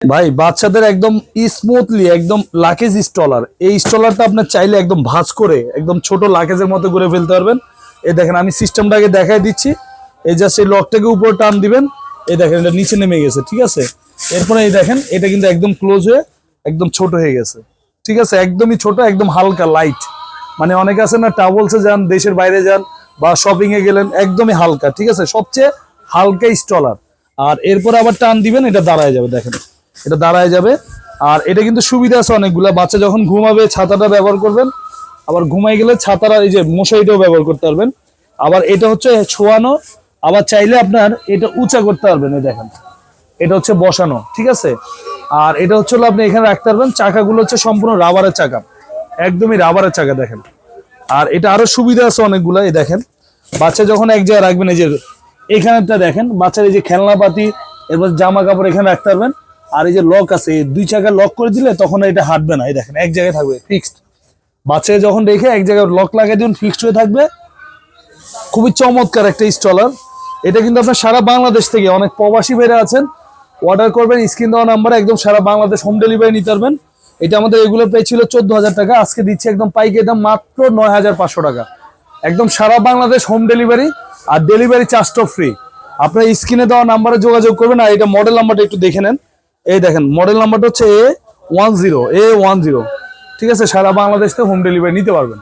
ভাই, বাচ্চাদের একদম স্মুথলি একদম লাকেজ স্টলার এই স্টলারটা আপনার চাইলে একদম ভাঁজ করে, একদম ছোট লাকেজের মতো করে ফেলতে পারবেন। এই দেখেন, আমি সিস্টেমটাকে দেখাই দিচ্ছি। এই জাস্ট এই লকটাকে উপর টান দিবেন। এই দেখেন, এটা নিচে নেমে গেছে, ঠিক আছে? এরপরে এই দেখেন, এটা কিন্তু একদম ক্লোজ হয়ে একদম ছোট হয়ে গেছে। ঠিক আছে? একদমই ছোট, একদম হালকা লাইট মানে অনেকে আছে না ট্রাভেলসে যান, দেশের বাইরে যান বা শপিং এ গেলেন, একদমই হালকা, ঠিক আছে? সবচেয়ে হালকা স্টলার আর এরপর আবার টান দিবেন, এটা দাঁড়ায় যাবে, দেখেন। এটা দাঁড়ায় যাবে। আর এটা কিন্তু সুবিধা আছে অনেকগুলা। বাচ্চা যখন ঘুমাবে, ছাতাটা ব্যবহার করবেন। আবার ঘুমাই গেলে ছাতারা এই যে মশারিটাও ব্যবহার করতে পারবেন। আবার এটা হচ্ছে ছোয়ানো। আবার চাইলে আপনার এটা উঁচা করতে পারবেন, এই দেখেন। এটা হচ্ছে বসানো, ঠিক আছে? আর এটা হচ্ছে হলো আপনি এখানে রাখতে পারবেন। চাকাগুলো হচ্ছে সম্পূর্ণ রাবারের চাকা। একদমই রাবারের চাকা, দেখেন। আর এটা আরও সুবিধা আছে অনেকগুলো, এই দেখেন। বাচ্চা যখন এক জায়গায় রাখবেন, এই যে এইখানেটা দেখেন। বাচ্চার এই যে খেলনাপাতি, এরপর জামা কাপড় এখানে রাখতে পারবেন। আর এই যে লক আছে দুই চাকা লক করে দিলে তখন এটা হাঁটবে না। এই দেখেন, এক জায়গায় থাকবে ফিক্সড বাচ্চাকে যখন রেখে এক জায়গায় লক লাগিয়ে দিন ফিক্সড হয়ে থাকবে। খুবই চমৎকার একটা স্টলার এটা কিন্তু আপনার সারা বাংলাদেশ থেকে অনেক প্রবাসী বেড়ে আছেন। অর্ডার করবেন, স্ক্রিন দেওয়া নাম্বারে একদম সারা বাংলাদেশ হোম ডেলিভারি নিতে পারবেন। এটা আমাদের এগুলো পেয়ে ছিল চোদ্দ হাজার টাকা, আজকে দিচ্ছে একদম পাইকারি দাম মাত্র নয় হাজার পাঁচশো টাকা। একদম সারা বাংলাদেশ হোম ডেলিভারি আর ডেলিভারি চার্জটাও ফ্রি আপনার স্ক্রিনে দেওয়া নাম্বারে যোগাযোগ করবেন আর এটা মডেল নাম্বারটা একটু দেখে নেন। এই দেখেন মডেল নাম্বারটা হচ্ছে A one zero A one zero ঠিক আছে, সারা বাংলাদেশ থেকে হোম ডেলিভারি নিতে পারবেন।